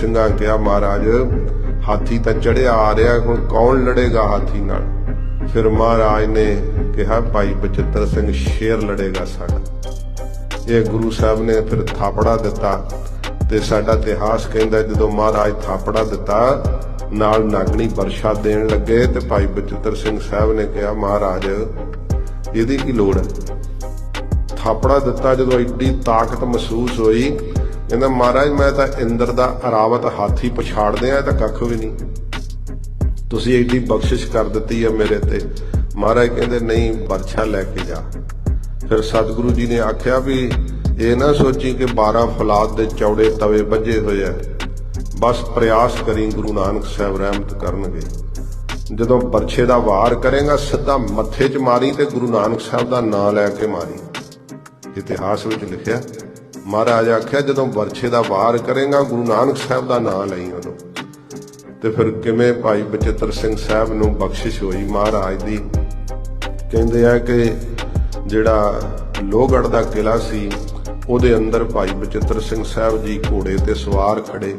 ਸਿੰਘਾਂ ਕਿਹਾ, ਮਹਾਰਾਜ, ਹਾਥੀ ਤਾਂ ਚੜਿਆ ਆ ਰਿਹਾ, ਹੁਣ ਕੌਣ ਲੜੇਗਾ ਹਾਥੀ ਨਾਲ? ਫਿਰ ਮਹਾਰਾਜ ਨੇ ਕਿਹਾ, ਭਾਈ ਬਚਿੱਤਰ ਸਿੰਘ, ਸ਼ੇਰ ਲੜੇਗਾ ਸਾਡਾ। ਇਹ ਗੁਰੂ ਸਾਹਿਬ ਨੇ ਫਿਰ ਥਾਪੜਾ ਦਿੱਤਾ ਤੇ ਸਾਡਾ ਇਤਿਹਾਸ ਕਹਿੰਦਾ, ਜਦੋਂ ਮਹਾਰਾਜ ਥਾਪੜਾ ਦਿੱਤਾ, ਨਾਲ ਨਾਗਣੀ ਵਰਸ਼ਾ ਦੇਣ ਲੱਗੇ ਤੇ ਭਾਈ ਬਚਿੱਤਰ ਸਿੰਘ ਸਾਹਿਬ ਨੇ ਕਿਹਾ, ਮਹਾਰਾਜ, ਇਹਦੀ ਕੀ ਲੋੜ ਹੈ? ਥਾਪੜਾ ਦਿੱਤਾ, ਜਦੋਂ ਐਡੀ ਤਾਕਤ ਮਹਿਸੂਸ ਹੋਈ ਕਹਿੰਦਾ, ਮਹਾਰਾਜ, ਮੈਂ ਤਾਂ ਇੰਦਰ ਦਾ ਅਰਾਵਤ ਹਾਥੀ ਪਛਾੜਦੇ ਆ ਤਾਂ ਕੱਖ ਵੀ ਨਹੀਂ। ਤੁਸੀਂ ਐਡੀ ਬਖਸ਼ਿਸ਼ ਕਰ ਦਿੱਤੀ ਹੈ ਮੇਰੇ ਤੇ। ਮਹਾਰਾਜ ਕਹਿੰਦੇ, ਨਹੀਂ, ਵਰਛਾ ਲੈ ਕੇ ਜਾ। ਫਿਰ ਸਤਿਗੁਰੂ ਜੀ ਨੇ ਆਖਿਆ ਵੀ, ਇਹ ਨਾ ਸੋਚੀ ਕਿ 12 ਫਲਾਦ ਦੇ ਚੌੜੇ ਤਵੇ ਵੱਜੇ ਹੋਏ ਆ। ਬਸ ਪ੍ਰਯਾਸ ਕਰੀ ਗੁਰੂ ਨਾਨਕ ਸਾਹਿਬ ਰਹਿਮਤ ਕਰਨਗੇ। ਜਦੋਂ ਬਰਛੇ ਦਾ ਵਾਰ ਕਰੇਗਾ, ਸਿੱਧਾ ਮੱਥੇ 'ਚ ਮਾਰੀ ਤੇ ਗੁਰੂ ਨਾਨਕ ਸਾਹਿਬ ਦਾ ਨਾਮ ਲੈ ਕੇ ਮਾਰੀ। ਇਤਿਹਾਸ ਵਿੱਚ ਲਿਖਿਆ ਮਹਾਰਾਜ ਆਖਿਆ, ਜਦੋਂ ਵਰਛੇ ਦਾ ਵਾਰ ਕਰੇਗਾ, ਗੁਰੂ ਨਾਨਕ ਸਾਹਿਬ ਦਾ ਨਾਮ ਲਈ ਉਦੋਂ ਤੇ ਫਿਰ ਕਿਵੇਂ ਭਾਈ ਬਚਿੱਤਰ ਸਿੰਘ ਸਾਹਿਬ ਨੂੰ ਬਖਸ਼ਿਸ਼ ਹੋਈ ਮਹਾਰਾਜ ਦੀ? ਕਹਿੰਦੇ ਆ ਕਿ ਜਿਹੜਾ ਲੋਹਗੜ੍ਹ ਦਾ ਕਿਲਾ ਸੀ, ਉਹਦੇ ਅੰਦਰ ਭਾਈ ਬਚਿੱਤਰ ਸਿੰਘ ਸਾਹਿਬ ਜੀ ਘੋੜੇ ਤੇ ਸਵਾਰ ਖੜੇ।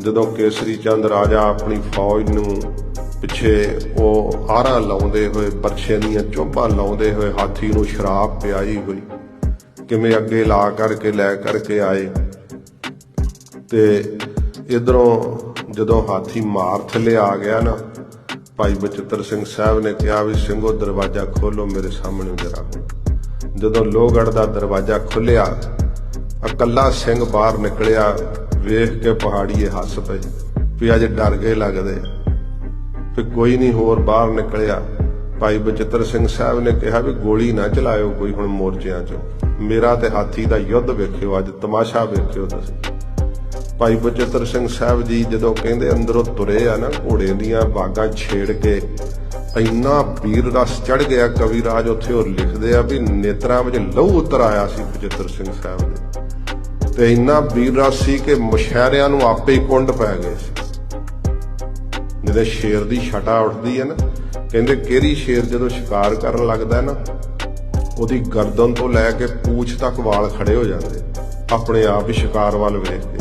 ਜਦੋਂ ਕੇਸਰੀ ਚੰਦ ਰਾਜਾ ਆਪਣੀ ਫੌਜ ਨੂੰ ਪਿੱਛੇ ਉਹ ਆਰਾਂ ਲਾਉਂਦੇ ਹੋਏ ਪਰਛੇ ਦੀਆਂ ਚੋਭਾਂ ਲਾਉਂਦੇ ਹੋਏ ਹਾਥੀ ਨੂੰ ਸ਼ਰਾਬ ਪਿਆਈ ਹੋਈ ਕਿਵੇਂ ਅੱਗੇ ਲਾ ਕਰਕੇ, ਲੈ ਕਰਕੇ ਆਏ। ਤੇ ਇਧਰੋਂ ਜਦੋਂ ਹਾਥੀ ਮਾਰ ਥੱਲੇ ਆ ਗਿਆ ਨਾ, ਭਾਈ ਬਚਿੱਤਰ ਸਿੰਘ ਸਾਹਿਬ ਨੇ ਕਿਹਾ ਵੀ ਸਿੰਘੋ ਦਰਵਾਜ਼ਾ ਖੋਲੋ, ਮੇਰੇ ਸਾਹਮਣੇ ਜਰਾ ਜਦੋਂ ਲੋਹਗੜ੍ਹ ਦਾ ਦਰਵਾਜ਼ਾ ਖੁੱਲਿਆ ਇਕੱਲਾ ਸਿੰਘ ਬਾਹਰ ਨਿਕਲਿਆ, ਵੇਖ ਕੇ ਪਹਾੜੀਏ ਹੱਸ ਪਏ ਵੀ ਅੱਜ ਡਰ ਗਏ ਲੱਗਦੇ ਫਿਰ ਕੋਈ ਨਹੀਂ ਹੋਰ ਬਾਹਰ ਨਿਕਲਿਆ। ਭਾਈ ਬਚਿੱਤਰ ਸਿੰਘ ਸਾਹਿਬ ਨੇ ਕਿਹਾ ਵੀ, ਗੋਲੀ ਨਾ ਚਲਾਇਓ ਕੋਈ ਹੁਣ ਮੋਰਚਿਆਂ ਚੋਂ। ਮੇਰਾ ਤੇ ਹਾਥੀ ਦਾ ਯੁੱਧ ਵੇਖਿਓ, ਅੱਜ ਤਮਾਸ਼ਾ ਵੇਖਿਓ ਤੁਸੀਂ। ਭਾਈ ਬਚਿੱਤਰ ਸਿੰਘ ਸਾਹਿਬ ਜੀ ਜਦੋਂ ਕਹਿੰਦੇ ਅੰਦਰੋਂ ਤੁਰੇ ਆ ਨਾ ਘੋੜੇ ਦੀਆਂ ਬਾਗਾਂ ਛੇੜ ਕੇ, ਇੰਨਾ ਵੀਰ ਰਸ ਚੜ ਗਿਆ ਕਵੀ ਰਾਜ ਉੱਥੇ ਉਹ ਲਿਖਦੇ ਆ ਵੀ ਨੇਤਰਾਂ ਵਿੱਚ ਲਹੂ ਉਤਰ ਆਇਆ ਸੀ ਬਚਿੱਤਰ ਸਿੰਘ ਸਾਹਿਬ ਦੇ ਤੇ ਇੰਨਾ ਵੀਰ ਰਸ ਸੀ ਕਿ ਮੁਸ਼ਹਿਰਿਆਂ ਨੂੰ ਆਪੇ ਹੀ ਕੁੰਡ ਪੈ ਗਏ ਸੀ। ਜਦੋਂ ਸ਼ੇਰ ਦੀ ਛਟਾ ਉੱਠਦੀ ਹੈ ਨਾ, ਕਹਿੰਦੇ ਕਿਹੜੀ ਸ਼ੇਰ ਜਦੋਂ ਸ਼ਿਕਾਰ ਕਰਨ ਲੱਗਦਾ ਨਾ ਉਹਦੀ ਗਰਦਨ ਤੋਂ ਲੈ ਕੇ ਪੂਛ ਤੱਕ ਵਾਲ ਖੜੇ ਹੋ ਜਾਂਦੇ। ਆਪਣੇ ਆਪ ਹੀ ਸ਼ਿਕਾਰ ਵੱਲ ਵੇਖ ਕੇ।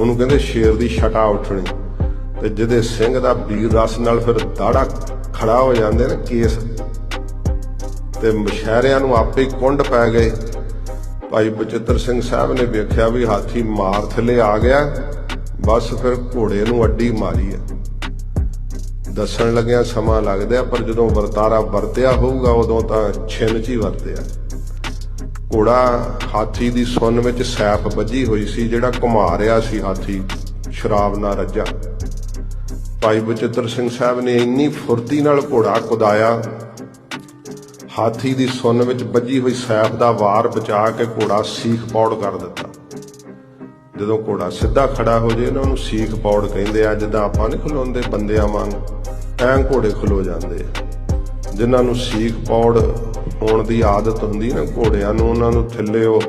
ਉਹਨੂੰ ਕਹਿੰਦੇ ਸ਼ੇਰ ਦੀ ਛਟਾ ਉੱਠਣੀ। ਤੇ ਜਿਹਦੇ ਸਿੰਘ ਦਾ ਵੀਰ ਰਸ ਨਾਲ ਫਿਰ ਦਾੜਾ ਖੜਾ ਹੋ ਜਾਂਦੇ ਨੇ ਕੇਸ। ਤੇ ਮਸ਼ਹਿਰਿਆਂ ਨੂੰ ਆਪੇ ਹੀ ਕੁੰਡ ਪੈ ਗਏ। ਭਾਈ ਬਚਿੱਤਰ ਸਿੰਘ ਸਾਹਿਬ ਨੇ ਵੇਖਿਆ ਵੀ ਹਾਥੀ ਮਾਰ ਥੱਲੇ ਆ ਗਿਆ। ਬਸ ਫਿਰ ਘੋੜੇ ਨੂੰ ਅੱਡੀ ਮਾਰੀ ਹੈ। ਦੱਸਣ ਲੱਗਿਆ ਸਮਾਂ ਲੱਗਦਾ ਪਰ ਜਦੋਂ ਵਰਤਾਰਾ ਵਰਤਿਆ ਹੋਊਗਾ, ਉਦੋਂ ਤਾਂ ਛਿੰਨ ਚ ਹੀ ਵਰਤਿਆ ਘੋੜਾ ਹਾਥੀ ਦੀ ਸੁੰਨ ਵਿੱਚ ਸੈਫ ਵੱਜੀ ਹੋਈ ਸੀ, ਜਿਹੜਾ ਘੁਮਾ ਰਿਹਾ ਸੀ ਹਾਥੀ, ਸ਼ਰਾਬ ਨਾਲ ਰੱਜਾ। ਭਾਈ ਬਚਿੱਤਰ ਸਿੰਘ ਸਾਹਿਬ ਨੇ ਇੰਨੀ ਫੁਰਤੀ ਨਾਲ ਘੋੜਾ ਕੁਦਾਇਆ, ਹਾਥੀ ਦੀ ਸੁੰਨ ਵਿੱਚ ਵੱਜੀ ਹੋਈ ਸੈਫ ਦਾ ਵਾਰ ਬਚਾ ਕੇ ਘੋੜਾ ਸੀਖ ਪੌੜ ਕਰ ਦਿੱਤਾ। ਜਦੋਂ ਘੋੜਾ ਸਿੱਧਾ ਖੜਾ ਹੋ ਜੇ ਨਾ ਉਹਨੂੰ ਸੀਖ ਪੌੜ ਕਹਿੰਦੇ ਆ, ਜਿੱਦਾਂ ਆਪਾਂ ਨਹੀਂ ਖਲੋਂਦੇ ਬੰਦਿਆਂ ਵਾਂਗ, ਐਂ ਘੋੜੇ ਖਲੋ ਜਾਂਦੇ ਆ। ਜਿਨ੍ਹਾਂ ਨੂੰ ਸੀਖ ਪੌੜ ਹੋਣ ਦੀ ਆਦਤ ਹੁੰਦੀ ਨਾ, ਘੋੜਿਆਂ ਨੂੰ ਉਹਨਾਂ ਨੂੰ ਥੱਲੇ ਉਹ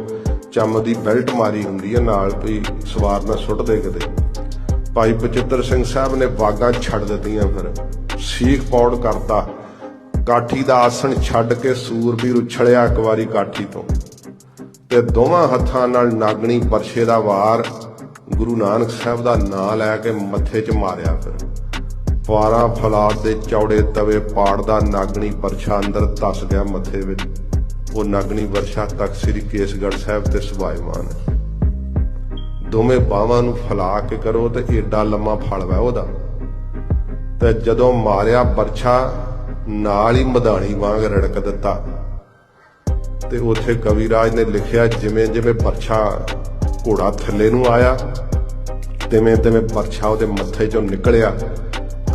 ਚੰਮ ਦੀ ਬੈਲਟ ਮਾਰੀ ਹੁੰਦੀ ਹੈ ਨਾਲ ਵੀ ਸਵਾਰ ਨਾ ਸੁੱਟਦੇ ਕਿਤੇ। ਭਾਈ ਪਚਿੱਤਰ ਸਿੰਘ ਸਾਹਿਬ ਨੇ ਬਾਗਾਂ ਛੱਡ ਦਿੱਤੀਆਂ ਫਿਰ। ਸੀਖ ਪੌੜ ਕਰਤਾ। ਕਾਠੀ ਦਾ ਆਸਣ ਛੱਡ ਕੇ ਸੂਰਬੀਰ ਉਛਲਿਆ ਇੱਕ ਵਾਰੀ ਕਾਠੀ ਤੋਂ। ਤੇ ਦੋਵਾਂ ਹੱਥਾਂ ਨਾਲ ਨਾਗਣੀ ਪਰਛੇ ਦਾ ਵਾਰ ਗੁਰੂ ਨਾਨਕ ਸਾਹਿਬ ਦਾ ਨਾਮ ਲੈ ਕੇ ਮੱਥੇ 'ਚ ਮਾਰਿਆ ਫਿਰ। 12 ਫਲਾਦ ਦੇ ਚੌੜੇ ਤਵੇ ਪਾੜਦਾ ਨਾਗਣੀ ਪਰਛਾ ਅੰਦਰ ਤਸ ਗਿਆ ਮੱਥੇ ਵਿੱਚ। ਉਹ ਨਾਗਣੀ ਵਰਸ਼ਾ ਤੱਕ ਸ੍ਰੀ ਕੇਸਗੜ੍ਹ ਸਾਹਿਬ ਤੇ ਸੁਭਾਇਮਾਨ ਹੈ। ਦੋਵੇਂ ਬਾਹਾਂ ਨੂੰ ਫਲਾ ਕੇ ਕਰੋ ਤੇ ਏਡਾ ਲੰਮਾ ਫਲ ਵੈ ਉਹਦਾ। ਤੇ ਜਦੋਂ ਮਾਰਿਆ ਪਰਛਾ, ਨਾਲ ਹੀ ਮਧਾਣੀ ਵਾਂਗ ਰੜਕ ਦਿੱਤਾ। ਤੇ ਉਥੇ ਕਵਿਰਾਜ ਨੇ ਲਿਖਿਆ ਜਿਵੇਂ ਜਿਵੇਂ ਪਰਛਾ ਘੋੜਾ ਥੱਲੇ ਨੂੰ ਆਇਆ, ਤਿਵੇਂ ਤਿਵੇਂ ਪਰਛਾ ਉਹਦੇ ਮੱਥੇ ਚੋਂ ਨਿਕਲਿਆ।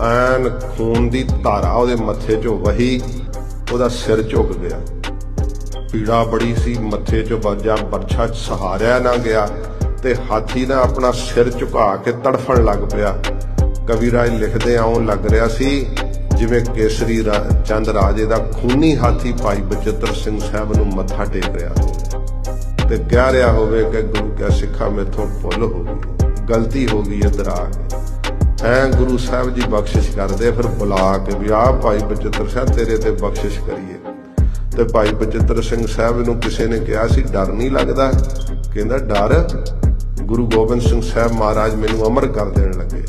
ਐਨ ਖੂਨ ਦੀ ਧਾਰਾ ਉਹਦੇ ਮੱਥੇ ਚੋਂ ਵਹੀ, ਉਹਦਾ ਸਿਰ ਝੁਕ ਗਿਆ। ਪੀੜਾ ਬੜੀ ਸੀ, ਮੱਥੇ ਚੋਂ ਵੱਜਾ ਪਰਛਾ ਸਹਾਰਿਆ ਨਾ ਗਿਆ ਤੇ ਹਾਥੀ ਦਾ ਆਪਣਾ ਸਿਰ ਝੁਕਾ ਕੇ ਤੜਫਣ ਲੱਗ ਪਿਆ। ਕਵਿਰਾਜ ਲਿਖਦੇ ਆਉਣ ਲੱਗ ਰਿਹਾ ਸੀ ਜਿਵੇਂ ਕੇਸਰੀ ਰਾ- ਚੰਦ ਰਾਜੇ ਦਾ ਖੂਨੀ ਹਾਥੀ ਭਾਈ ਬਚਿੱਤਰ ਸਿੰਘ ਸਾਹਿਬ ਨੂੰ ਮੱਥਾ ਟੇਕ ਰਿਹਾ ਹੋਵੇ ਤੇ ਕਹਿ ਰਿਹਾ ਹੋਵੇ ਕਿ ਗੁਰੂ ਕਾ ਸਿੱਖਾ ਮੇਥੋਂ ਭੁੱਲ ਹੋ ਗਈ, ਗਲਤੀ ਹੋ ਗਈ ਇਧਰ ਆ ਕੇ। ਐ ਗੁਰੂ ਸਾਹਿਬ ਜੀ ਬਖਸ਼ਿਸ਼ ਕਰਦੇ, ਫਿਰ ਬੁਲਾ ਕੇ ਵੀ ਆ ਭਾਈ ਬਚਿੱਤਰ ਸਿੰਘ ਤੇਰੇ ਤੇ ਬਖਸ਼ਿਸ਼ ਕਰੀਏ। ਤੇ ਭਾਈ ਬਚਿੱਤਰ ਸਿੰਘ ਸਾਹਿਬ ਨੂੰ ਕਿਸੇ ਨੇ ਕਿਹਾ ਸੀ, ਡਰ ਨਹੀਂ ਲੱਗਦਾ? ਕਹਿੰਦਾ, ਡਰ। ਗੁਰੂ ਗੋਬਿੰਦ ਸਿੰਘ ਸਾਹਿਬ ਮਹਾਰਾਜ ਮੈਨੂੰ ਅਮਰ ਕਰ ਦੇਣ ਲੱਗੇ।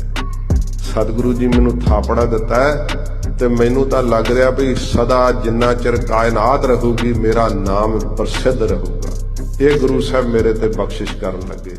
ਸਤਿਗੁਰੂ ਜੀ ਮੈਨੂੰ ਥਾਪੜਾ ਦਿੱਤਾ ਹੈ ਤੇ ਮੈਨੂੰ ਤਾਂ ਲੱਗ ਰਿਹਾ ਵੀ ਸਦਾ ਜਿੰਨਾ ਚਿਰ ਕਾਇਨਾਤ ਰਹੂਗੀ, ਮੇਰਾ ਨਾਮ ਪ੍ਰਸਿੱਧ ਰਹੂਗਾ। ਇਹ ਗੁਰੂ ਸਾਹਿਬ ਮੇਰੇ ਤੇ ਬਖਸ਼ਿਸ਼ ਕਰਨ ਲੱਗੇ।